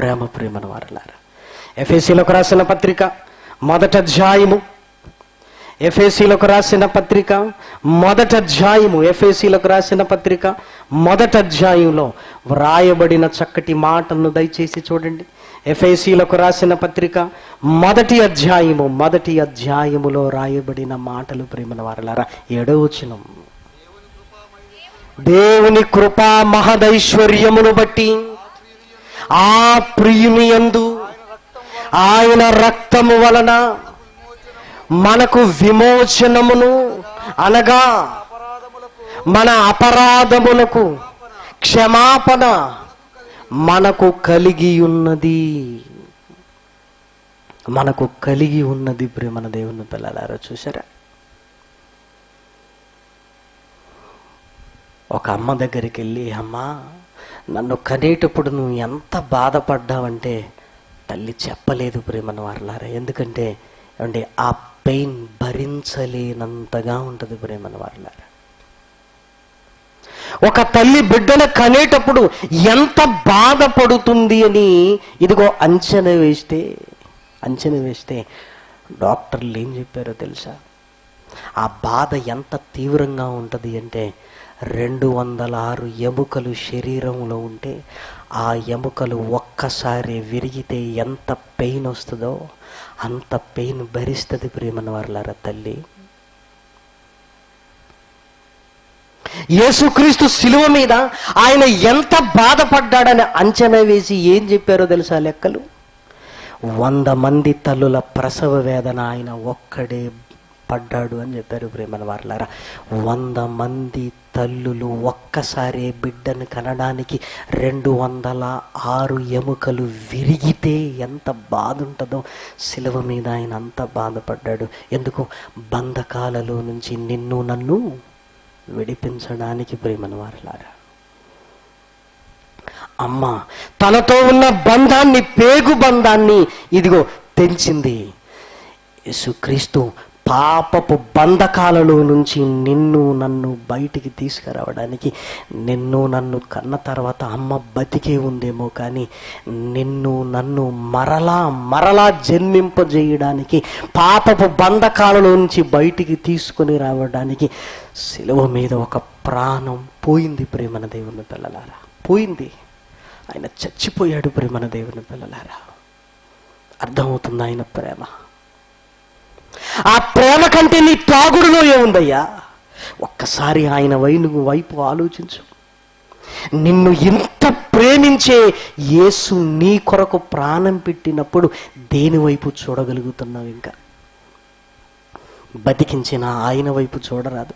ప్రేమ ప్రేమను వారలారా. ఎఫ్ఎస్సీలకు రాసిన పత్రిక మొదట అధ్యాయము. ఎఫ్ఎస్సీలకు రాసిన పత్రిక మొదట అధ్యాయము. ఎఫ్ఎస్సీలకు రాసిన పత్రిక మొదట అధ్యాయంలో వ్రాయబడిన చక్కటి మాటను దయచేసి చూడండి. ఎఫ్ఎస్సీలకు రాసిన పత్రిక మొదటి అధ్యాయము. మొదటి అధ్యాయములో రాయబడిన మాటలు ప్రేమల వారలారా. ఏడవచనం దేవుని కృపా మహదైశ్వర్యమును బట్టి ఆ ప్రియుని యందు ఆయన రక్తము వలన మనకు విమోచనమును అనగా మన అపరాధములకు క్షమాపణ మనకు కలిగి ఉన్నది. మనకు కలిగి ఉన్నది ప్రేమన దేవుని పిల్లలారా చూసారా ఒక అమ్మ దగ్గరికి వెళ్ళి అమ్మా నన్ను కనేటప్పుడు నువ్వు ఎంత బాధపడ్డావంటే తల్లి చెప్పలేదు ప్రేమన వారలారా ఎందుకంటే అంటే ఆ పెయిన్ భరించలేనంతగా ఉంటుంది ప్రేమన వారలారా ఒక తల్లి బిడ్డను కనేటప్పుడు ఎంత బాధపడుతుంది అని ఇదిగో అంచనా వేస్తే అంచనా వేస్తే డాక్టర్లు ఏం చెప్పారో తెలుసా? ఆ బాధ ఎంత తీవ్రంగా ఉంటుంది అంటే రెండు వందల ఆరు ఎముకలు శరీరంలో ఉంటే ఆ ఎముకలు ఒక్కసారి విరిగితే ఎంత పెయిన్ వస్తుందో అంత పెయిన్ భరిస్తుంది ప్రేమన వారులారా తల్లి. యేసుక్రీస్తు శిలువ మీద ఆయన ఎంత బాధపడ్డాడని అంచనా వేసి ఏం చెప్పారో తెలుసా లెక్కలు? వంద మంది తల్లుల ప్రసవ వేదన ఆయన ఒక్కడే పడ్డాడు అని చెప్పారు ప్రేమల వారలారా. వంద మంది తల్లులు ఒక్కసారి బిడ్డను కనడానికి రెండు వందల ఆరు ఎముకలు విరిగితే ఎంత బాధ ఉంటుందో శిలువ మీద ఆయన అంత బాధపడ్డాడు. ఎందుకు? బంధకాలలో నుంచి నిన్ను నన్ను విడిపించడానికి ప్రేమను వారలారా. అమ్మ తనతో ఉన్న బంధాన్ని పేగు బంధాన్ని ఇదిగో తెంచింది యేసుక్రీస్తు పాపపు బంధకాలలో నుంచి నిన్ను నన్ను బయటికి తీసుకురావడానికి నిన్ను నన్ను కన్న తర్వాత అమ్మ బతికే ఉందేమో కానీ నిన్ను నన్ను మరలా మరలా జన్మింపజేయడానికి పాపపు బంధకాలలో నుంచి బయటికి తీసుకుని రావడానికి సెలవు మీద ఒక ప్రాణం పోయింది ప్రేమన దేవుని పిల్లలారా. పోయింది. ఆయన చచ్చిపోయాడు ప్రేమన దేవుని పిల్లలారా. అర్థమవుతుంది ఆయన ప్రేమ. ఆ ప్రేమ కంటే నీ తాగుడులో ఏముందయ్యా? ఒక్కసారి ఆయన వైను వైపు ఆలోచించు. నిన్ను ఇంత ప్రేమించే యేసు నీ కొరకు ప్రాణం పెట్టినప్పుడు దేని వైపు చూడగలుగుతున్నావు ఇంకా? బతికించిన ఆయన వైపు చూడరాదు.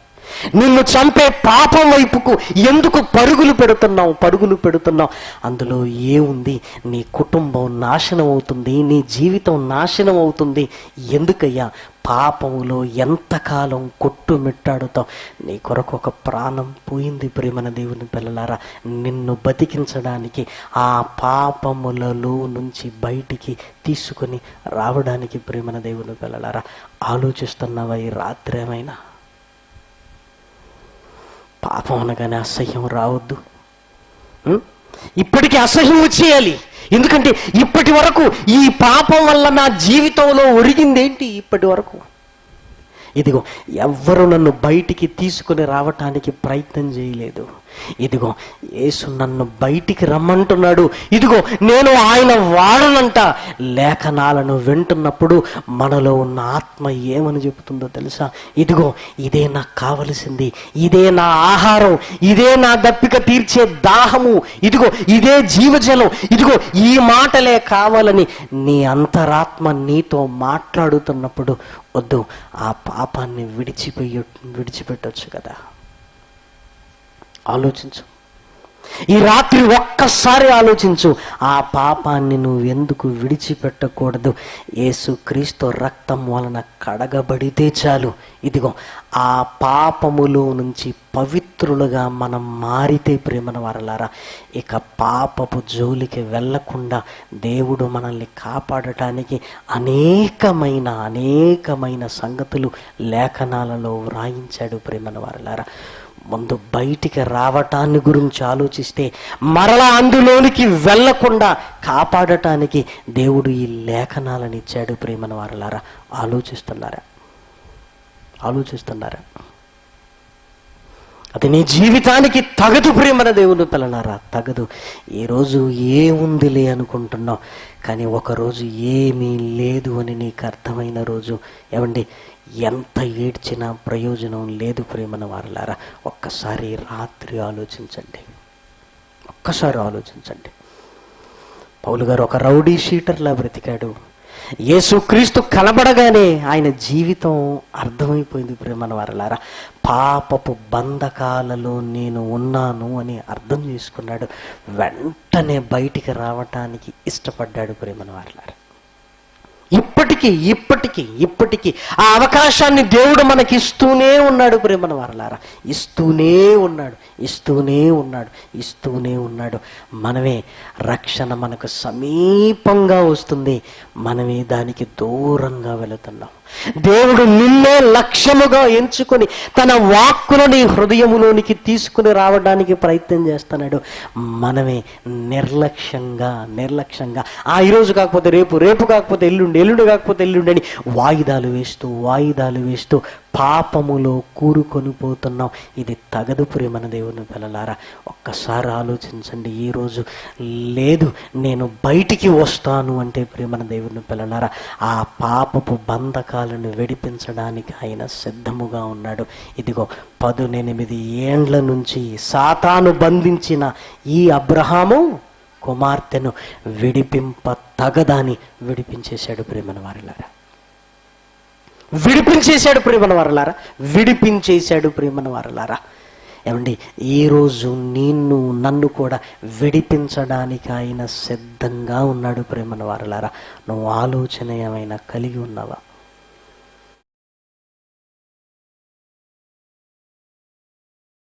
నిన్ను చంపే పాపం వైపుకు ఎందుకు పరుగులు పెడుతున్నావు పరుగులు పెడుతున్నావు? అందులో ఏముంది? నీ కుటుంబం నాశనం అవుతుంది నీ జీవితం నాశనం అవుతుంది. ఎందుకయ్యా? పాపములో ఎంతకాలం కొట్టుమిట్టాడుతావు నీ కొరకు ఒక ప్రాణం పోయింది ప్రేమన దేవుని పిల్లలారా. నిన్ను బతికించడానికి ఆ పాపములలో నుంచి బయటికి తీసుకొని రావడానికి ప్రేమన దేవుని పిల్లలారా. ఆలోచిస్తున్నావా ఈ రాత్రి ఏమైనా పాపం అనగానే అసహ్యం రావద్దు. ఇప్పటికీ అసహ్యం వచ్చేయాలి. ఎందుకంటే ఇప్పటి వరకు ఈ పాపం వల్ల నా జీవితంలో ఒరిగిందేంటి ఇప్పటి వరకు. ఇదిగో ఎవ్వరు నన్ను బయటికి తీసుకుని రావటానికి ప్రయత్నం చేయలేదు. ఇదిగో యేసు నన్ను బయటికి రమ్మంటున్నాడు. ఇదిగో నేను ఆయన వాడనంట. లేఖనాలను వింటున్నప్పుడు మనలో ఉన్న ఆత్మ ఏమని చెబుతుందో తెలుసా? ఇదిగో ఇదే నాకు కావలసింది. ఇదే నా ఆహారం. ఇదే నా దప్పిక తీర్చే దాహము. ఇదిగో ఇదే జీవజలం. ఇదిగో ఈ మాటలే కావాలని నీ అంతరాత్మ నీతో మాట్లాడుతున్నప్పుడు వద్దు ఆ పాపాన్ని విడిచిపోయి విడిచిపెట్టొచ్చు కదా. ఆలోచించు. ఈ రాత్రి ఒక్కసారి ఆలోచించు ఆ పాపాన్ని నువ్వు ఎందుకు విడిచిపెట్టకూడదు? ఏసుక్రీస్తు రక్తం వలన కడగబడితే చాలు. ఇదిగో ఆ పాపములో నుంచి పవిత్రులుగా మనం మారితే ప్రేమన వరలారా ఇక పాపపు జోలికి వెళ్ళకుండా దేవుడు మనల్ని కాపాడటానికి అనేకమైన అనేకమైన సంగతులు లేఖనాలలో వ్రాయించాడు ప్రేమన వారలారా. ముందు బయటికి రావటాన్ని గురించి ఆలోచిస్తే మరలా అందులోనికి వెళ్ళకుండా కాపాడటానికి దేవుడు ఈ లేఖనాలను ఇచ్చాడు ప్రేమను వారలారా ఆలోచిస్తున్నారా? ఆలోచిస్తున్నారా? అది నీ జీవితానికి తగదు ప్రేమన దేవుని పిల్లలారా తగదు. ఈరోజు ఏముందిలే అనుకుంటున్నావు? కానీ ఒకరోజు ఏమీ లేదు అని నీకు అర్థమైన రోజు. ఏమండి? ఎంత ఏడ్చినా ప్రయోజనం లేదు ప్రేమన వారలారా. ఒక్కసారి రాత్రి ఆలోచించండి. ఒక్కసారి ఆలోచించండి. పౌలు గారు ఒక రౌడీ షీటర్లా బ్రతికాడు. యేసుక్రీస్తు కనబడగానే ఆయన జీవితం అర్థమైపోయింది ప్రేమన వారలారా. పాపపు బంధకాలలో నేను ఉన్నాను అని అర్థం చేసుకున్నాడు. వెంటనే బయటికి రావటానికి ఇష్టపడ్డాడు ప్రేమను వారలారా. ఇప్పటికీ ఇప్పటికీ ఇప్పటికీ ఆ అవకాశాన్ని దేవుడు మనకి ఇస్తూనే ఉన్నాడు ప్రేమన వారలారా. ఇస్తూనే ఉన్నాడు ఇస్తూనే ఉన్నాడు ఇస్తూనే ఉన్నాడు. మనమే రక్షణ మనకు సమీపంగా వస్తుంది. మనమే దానికి దూరంగా వెళుతున్నాం. దేవుడు నిన్నే లక్ష్యముగా ఎంచుకొని తన వాక్కులని హృదయములోనికి తీసుకుని రావడానికి ప్రయత్నం చేస్తున్నాడు. మనమే నిర్లక్ష్యంగా నిర్లక్ష్యంగా. ఆ ఈరోజు కాకపోతే రేపు రేపు కాకపోతే ఎల్లుండి ఎల్లుండి కాకపోతే ఎల్లుండి వాయిదాలు వేస్తూ వాయిదాలు వేస్తూ పాపములో కూరుకొని పోతున్నాం. ఇది తగదు ప్రేమన దేవుని పిల్లలారా ఒక్కసారి ఆలోచించండి. ఈరోజు లేదు నేను బయటికి వస్తాను అంటే ప్రేమన దేవుని పిల్లలారా ఆ పాపపు బంధకాలను విడిపించడానికి ఆయన సిద్ధముగా ఉన్నాడు. ఇదిగో పదునెనిమిది ఏండ్ల నుంచి సాతాను బంధించిన ఈ అబ్రహాము కుమార్తెను విడిపింప తగదాని విడిపించేశాడు ప్రేమన వారిలారా. విడిపించేశాడు ప్రేమన వారలారా. విడిపించేశాడు ప్రేమన వారలారా. ఏమండి ఈరోజు నిన్ను నన్ను కూడా విడిపించడానికి ఆయన సిద్ధంగా ఉన్నాడు ప్రేమన వారలారా. నువ్వు ఆలోచన ఏమైనా కలిగి ఉన్నావా?